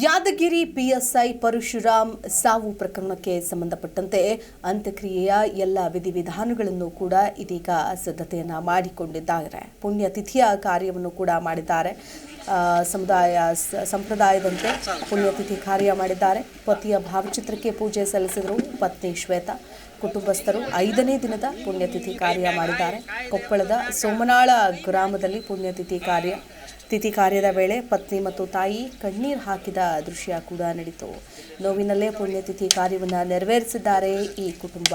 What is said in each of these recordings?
Yadgir PSI Parashuram ಸಾವು ಪ್ರಕರಣಕ್ಕೆ ಸಂಬಂಧಪಟ್ಟಂತೆ ಅಂತ್ಯಕ್ರಿಯೆಯ ಎಲ್ಲ ವಿಧಿವಿಧಾನಗಳನ್ನು ಕೂಡ ಇದೀಗ ಸಿದ್ಧತೆಯನ್ನು ಮಾಡಿಕೊಂಡಿದ್ದಾರೆ. ಪುಣ್ಯತಿಥಿಯ ಕಾರ್ಯವನ್ನು ಕೂಡ ಮಾಡಿದ್ದಾರೆ. ಸಮುದಾಯ ಸಂಪ್ರದಾಯದಂತೆ ಪುಣ್ಯತಿಥಿ ಕಾರ್ಯ ಮಾಡಿದ್ದಾರೆ. ಪತಿಯ ಭಾವಚಿತ್ರಕ್ಕೆ ಪೂಜೆ ಸಲ್ಲಿಸಿದರು ಪತ್ನಿ ಶ್ವೇತಾ. ಕುಟುಂಬಸ್ಥರು ಐದನೇ ದಿನದ ಪುಣ್ಯತಿಥಿ ಕಾರ್ಯ ಮಾಡಿದ್ದಾರೆ. ಕೊಪ್ಪಳದ ಸೋಮನಾಳ ಗ್ರಾಮದಲ್ಲಿ ಪುಣ್ಯತಿಥಿ ಕಾರ್ಯ ತಿಥಿ ಕಾರ್ಯದ ವೇಳೆ ಪತ್ನಿ ಮತ್ತು ತಾಯಿ ಕಣ್ಣೀರು ಹಾಕಿದ ದೃಶ್ಯ ಕೂಡ ನಡೀತು. ನೋವಿನಲ್ಲೇ ಪುಣ್ಯತಿಥಿ ಕಾರ್ಯವನ್ನು ನೆರವೇರಿಸಿದ್ದಾರೆ ಈ ಕುಟುಂಬ.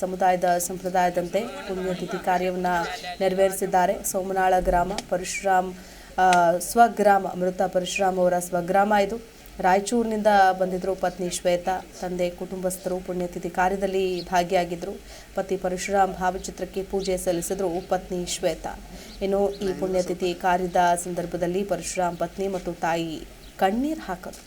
ಸಮುದಾಯದ ಸಂಪ್ರದಾಯದಂತೆ ಪುಣ್ಯತಿಥಿ ಕಾರ್ಯವನ್ನು ನೆರವೇರಿಸಿದ್ದಾರೆ. ಸೋಮನಾಳ ಗ್ರಾಮ, ಪರಶುರಾಮ್ ಸ್ವಗ್ರಾಮ ಮೃತ ಪರಶುರಾಮ್ ಅವರ ಸ್ವಗ್ರಾಮ ಇದು. ರಾಯಚೂರಿನಿಂದ ಬಂದಿದ್ದರು ಪತ್ನಿ ಶ್ವೇತಾ ತಂದೆ ಕುಟುಂಬಸ್ಥರು ಪುಣ್ಯತಿಥಿ ಕಾರ್ಯದಲ್ಲಿ ಭಾಗಿಯಾಗಿದ್ದರು ಪತಿ ಪರಶುರಾಮ್ ಭಾವಚಿತ್ರಕ್ಕೆ ಪೂಜೆ ಸಲ್ಲಿಸಿದರು ಪತ್ನಿ ಶ್ವೇತಾ. ಇನ್ನು ಈ ಪುಣ್ಯತಿಥಿ ಕಾರ್ಯದ ಸಂದರ್ಭದಲ್ಲಿ ಪರಶುರಾಮ್ ಪತ್ನಿ ಮತ್ತು ತಾಯಿ ಕಣ್ಣೀರು ಹಾಕರು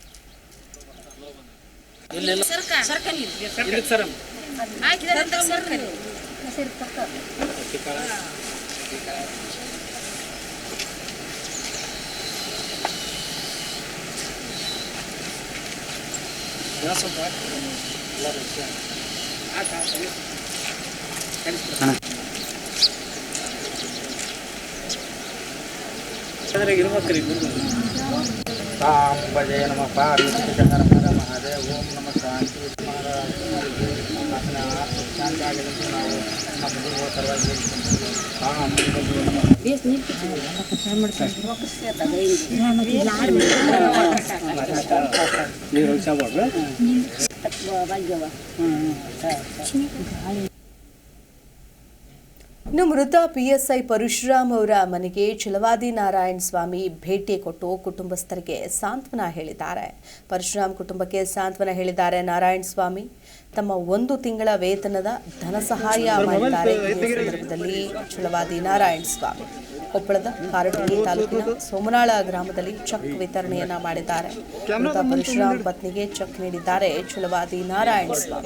சாம்பஜய நம பாவிச்சர மரமஹதே ஓம் நம சாந்தி மகாராஜ் சாந்தாகிருஷ்ணாவோத்தர்வாஜி ಪರವಾಗಿ ಇನ್ನು ಮೃತ ಪಿಎಸ್ಐ ಪರಶುರಾಮ್ ಅವರ ಮನೆಗೆ ಛಲವಾದಿ ನಾರಾಯಣ ಸ್ವಾಮಿ ಭೇಟಿ ಕೊಟ್ಟು ಕುಟುಂಬಸ್ಥರಿಗೆ ಸಾಂತ್ವನ ಹೇಳಿದ್ದಾರೆ. ಪರಶುರಾಮ್ ಕುಟುಂಬಕ್ಕೆ ಸಾಂತ್ವನ ಹೇಳಿದ್ದಾರೆ ನಾರಾಯಣ ಸ್ವಾಮಿ. ತಮ್ಮ ಒಂದು ತಿಂಗಳ ವೇತನದ ಧನ ಸಹಾಯ ಮಾಡಿದ್ದಾರೆ. ಈ ಸಂದರ್ಭದಲ್ಲಿ ಛಲವಾದಿ ನಾರಾಯಣ ಸ್ವಾಮಿ. ಕೊಪ್ಪಳದ ಕಾರಟಗಿ ತಾಲೂಕಿನ ಸೋಮನಾಳ ಗ್ರಾಮದಲ್ಲಿ ಚೆಕ್ ವಿತರಣೆಯನ್ನ ಮಾಡಿದ್ದಾರೆ. ಮೃತ ಪರಶುರಾಮ್ ಪತ್ನಿಗೆ ಚೆಕ್ ನೀಡಿದ್ದಾರೆ. ಚುಲವಾದಿ ನಾರಾಯಣ ಸ್ವಾಮಿ.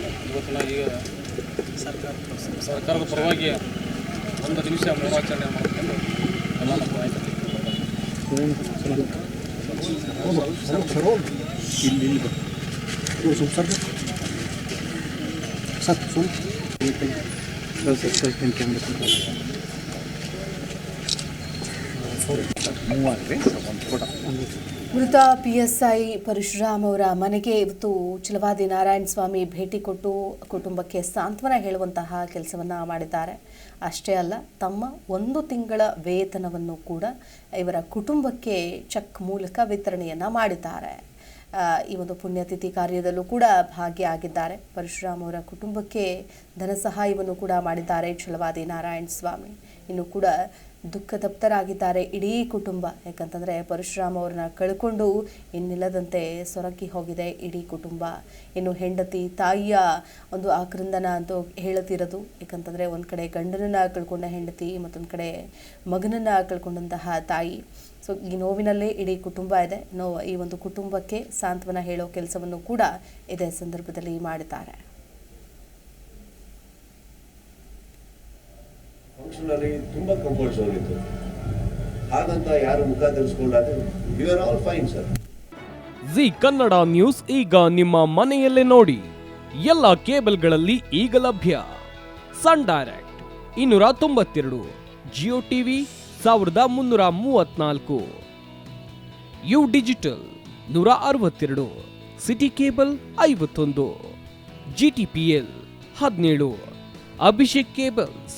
ಇವತ್ತಿನ ಈಗ ಸರ್ಕಾರ ಸರ್ಕಾರದ ಪರವಾಗಿ ಒಂದು ನಿಮಿಷ ಮೌನಾಚರಣೆ ಮಾಡ್ಕೊಂಡು ಎಲ್ಲ ನಮ್ಮ ನಾಯಕರು ಮೃತ ಪಿಎಸ್ಐ ಪರಶುರಾಮ್ ಅವರ ಮನೆಗೆ ಇವತ್ತು ಚಿಲವಾದಿ ನಾರಾಯಣ ಸ್ವಾಮಿ ಭೇಟಿ ಕೊಟ್ಟು ಕುಟುಂಬಕ್ಕೆ ಸಾಂತ್ವನ ಹೇಳುವಂತಹ ಕೆಲಸವನ್ನು ಮಾಡಿದ್ದಾರೆ. ಅಷ್ಟೇ ಅಲ್ಲ, ತಮ್ಮ ಒಂದು ತಿಂಗಳ ವೇತನವನ್ನು ಕೂಡ ಇವರ ಕುಟುಂಬಕ್ಕೆ ಚೆಕ್ ಮೂಲಕ ವಿತರಣೆಯನ್ನ ಮಾಡಿದ್ದಾರೆ. ಈ ಒಂದು ಪುಣ್ಯತಿಥಿ ಕಾರ್ಯದಲ್ಲೂ ಕೂಡ ಭಾಗಿಯಾಗಿದ್ದಾರೆ. ಪರಶುರಾಮ್ ಅವರ ಕುಟುಂಬಕ್ಕೆ ಧನ ಸಹಾಯವನ್ನು ಕೂಡ ಮಾಡಿದ್ದಾರೆ ಛಲವಾದಿ ನಾರಾಯಣ ಸ್ವಾಮಿ. ಇನ್ನು ಕೂಡ ದುಃಖತಪ್ತರಾಗಿದ್ದಾರೆ ಇಡೀ ಕುಟುಂಬ. ಯಾಕಂತಂದರೆ ಪರಶುರಾಮ್ ಅವ್ರನ್ನ ಕಳ್ಕೊಂಡು ಇನ್ನಿಲ್ಲದಂತೆ ಸೊರಕಿ ಹೋಗಿದೆ ಇಡೀ ಕುಟುಂಬ. ಇನ್ನು ಹೆಂಡತಿ, ತಾಯಿಯ ಒಂದು ಆಕ್ರಂದನ ಅಂತ ಹೇಳುತ್ತಿರೋದು ಯಾಕಂತಂದರೆ ಒಂದು ಕಡೆ ಗಂಡನನ್ನು ಕಳ್ಕೊಂಡ ಹೆಂಡತಿ, ಮತ್ತೊಂದು ಕಡೆ ಮಗನನ್ನು ಕಳ್ಕೊಂಡಂತಹ ತಾಯಿ. ಸೊ ಈ ನೋವಿನಲ್ಲೇ ಇಡೀ ಕುಟುಂಬ ಇದೆ. ನೋವು ಈ ಒಂದು ಕುಟುಂಬಕ್ಕೆ ಸಾಂತ್ವನ ಹೇಳೋ ಕೆಲಸವನ್ನು ಕೂಡ ಇದೇ ಸಂದರ್ಭದಲ್ಲಿ ಮಾಡಿದ್ದಾರೆ. ಫಂಕ್ಷನಲ್ಲಿ ತುಂಬ ಕಂಫರ್ಟ್ ಝೋನ್ ಇತ್ತು. ಹಾಗಂತ ಯಾರು ಮುಖ ತರಿಸ್ಕೊಂಡಾದ್ರೆ you are all fine sir G Kannada news ಈಗ ನಿಮ್ಮ ಮನೆಯಲ್ಲೇ ನೋಡಿ. ಎಲ್ಲ ಕೇಬಲ್ಗಳಲ್ಲಿ ಈಗ ಲಭ್ಯ. ಸನ್ ಡೈರೆಕ್ಟ್ ಇನ್ನೂರ ತೊಂಬತ್ತೆರಡು ಜಿಯೋ ಟಿವಿ ಸಾವಿರದ ಮುನ್ನೂರ ಮೂವತ್ನಾಲ್ಕು. ಯು ಡಿಜಿಟಲ್ ನೂರ ಅರವತ್ತೆರಡು ಸಿಟಿ ಕೇಬಲ್ ಐವತ್ತೊಂದು. ಜಿ ಟಿ ಪಿ ಎಲ್ ಹದಿನೇಳು. ಅಭಿಷೇಕ್ ಕೇಬಲ್ಸ್